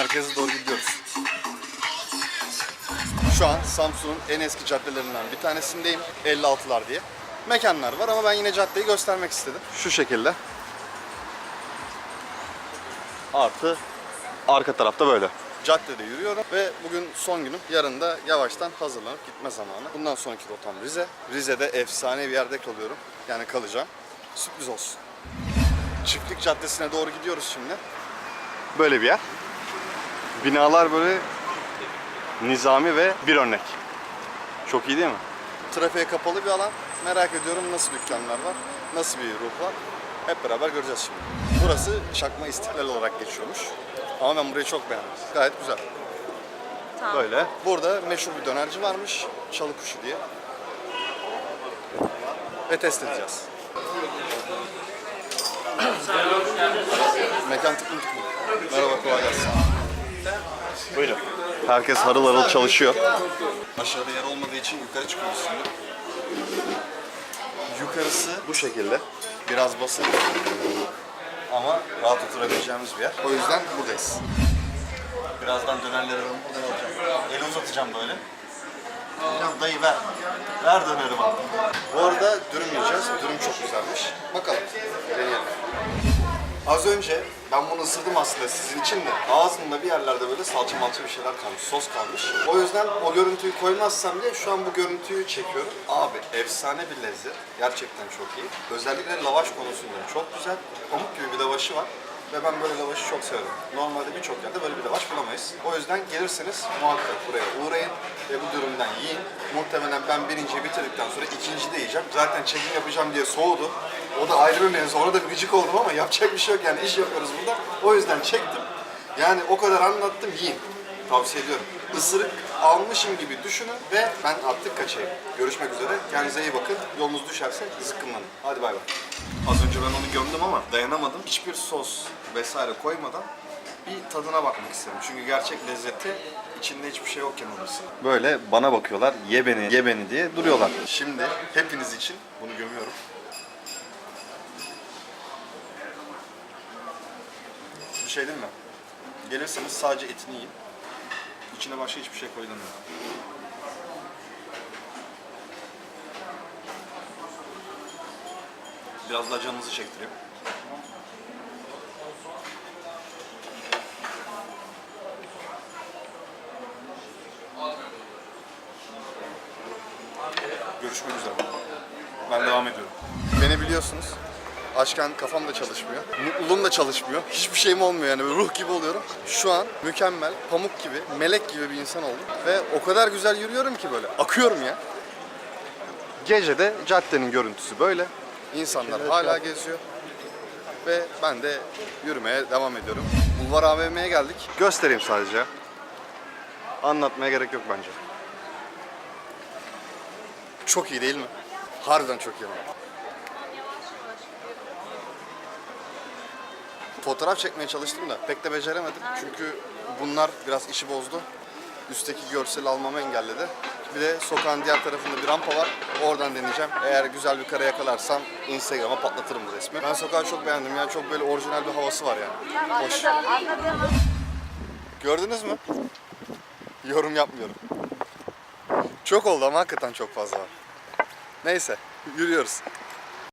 merkeze doğru gidiyoruz. Şu an Samsun'un en eski caddelerinden bir tanesindeyim. 56'lar diye. Mekanlar var ama ben yine caddeyi göstermek istedim. Şu şekilde. Artı arka tarafta böyle. Caddede yürüyorum ve bugün son günüm. Yarın da yavaştan hazırlanıp gitme zamanı. Bundan sonraki rotam Rize. Rize'de efsane bir yerde kalıyorum. Yani kalacağım. Sürpriz olsun. Çiftlik Caddesi'ne doğru gidiyoruz şimdi. Böyle bir yer. Binalar böyle nizami ve bir örnek. Çok iyi değil mi? Trafiğe kapalı bir alan. Merak ediyorum nasıl dükkanlar var, nasıl bir ruh var. Hep beraber göreceğiz şimdi. Burası Çakma İstiklal olarak geçiyormuş. Ama ben burayı çok beğendim. Gayet güzel. Tamam. Böyle. Burada meşhur bir dönerci varmış. Çalı kuşu diye. Ve test edeceğiz. Mekan tıklım tıklım. Merhaba kolay gelsin. Buyurun. Herkes harıl harıl çalışıyor. Aşağıda yer olmadığı için yukarı çıkıyoruz şimdi. Yukarısı bu şekilde. Biraz basık. Ama rahat oturabileceğimiz bir yer. O yüzden buradayız. Birazdan dönerleri alalım. Buradan alacağım. Eli uzatacağım böyle. Diyeceğim dayı ver. Ver döneri bana. Bu arada dürüm yiyeceğiz. Dürüm çok güzelmiş. Bakalım. Deneyelim. Az önce ben bunu ısırdım aslında sizin için de. Ağzımda bir yerlerde böyle salça malça bir şeyler kalmış, sos kalmış. O yüzden o görüntüyü koymazsam bile şu an bu görüntüyü çekiyorum. Abi efsane bir lezzet. Gerçekten çok iyi. Özellikle lavaş konusunda çok güzel. Pamuk gibi bir lavaşı var. Ve ben böyle lavaşı çok severim. Normalde birçok yerde böyle bir lavaş bulamayız. O yüzden gelirseniz muhakkak buraya uğrayın ve bu dürümden yiyin. Muhtemelen ben birinciyi bitirdikten sonra ikinci de yiyeceğim. Zaten çekim yapacağım diye soğudu. O da ayrı bir mevzu. Ona da gıcık oldum ama yapacak bir şey yok yani iş yapıyoruz burada. O yüzden çektim. Yani o kadar anlattım yiyin. Tavsiye ediyorum. Isırık almışım gibi düşünün ve ben artık kaçayım. Görüşmek üzere. Kendinize iyi bakın. Yolunuz düşerse zıkkımlanın. Hadi bay bay. Az önce ben onu gömdüm ama dayanamadım. Hiçbir sos vesaire koymadan bir tadına bakmak istedim. Çünkü gerçek lezzeti içinde hiçbir şey yokken alırsın. Böyle bana bakıyorlar. Ye beni, ye beni diye duruyorlar. Şimdi hepiniz için bunu gömüyorum. Bir şey değil mi? Gelirseniz sadece etini yiyin. İçine başka hiçbir şey koyulmuyor. Biraz daha canınızı çektireyim. Görüşmek üzere. Ben devam ediyorum. Beni biliyorsunuz. Açken kafam da çalışmıyor. Mutluluğum da çalışmıyor. Hiçbir şeyim olmuyor yani. Böyle ruh gibi oluyorum. Şu an mükemmel, pamuk gibi, melek gibi bir insan oldum. Ve o kadar güzel yürüyorum ki böyle. Akıyorum ya. Gecede caddenin görüntüsü böyle. İnsanlar hala geziyor. Ve ben de yürümeye devam ediyorum. Bulvar AVM'ye geldik. Göstereyim sadece. Anlatmaya gerek yok bence. Çok iyi değil mi? Harbiden çok iyi. Fotoğraf çekmeye çalıştım da pek de beceremedim. Çünkü bunlar biraz işi bozdu. Üstteki görseli almamı engelledi. Bir de sokağın diğer tarafında bir rampa var. Oradan deneyeceğim. Eğer güzel bir kare yakalarsam Instagram'a patlatırım bu resmi. Ben sokağı çok beğendim ya. Çok böyle orijinal bir havası var yani. Hoş. Gördünüz mü? Yorum yapmıyorum. Çok oldu ama hakikaten çok fazla var. Neyse, yürüyoruz.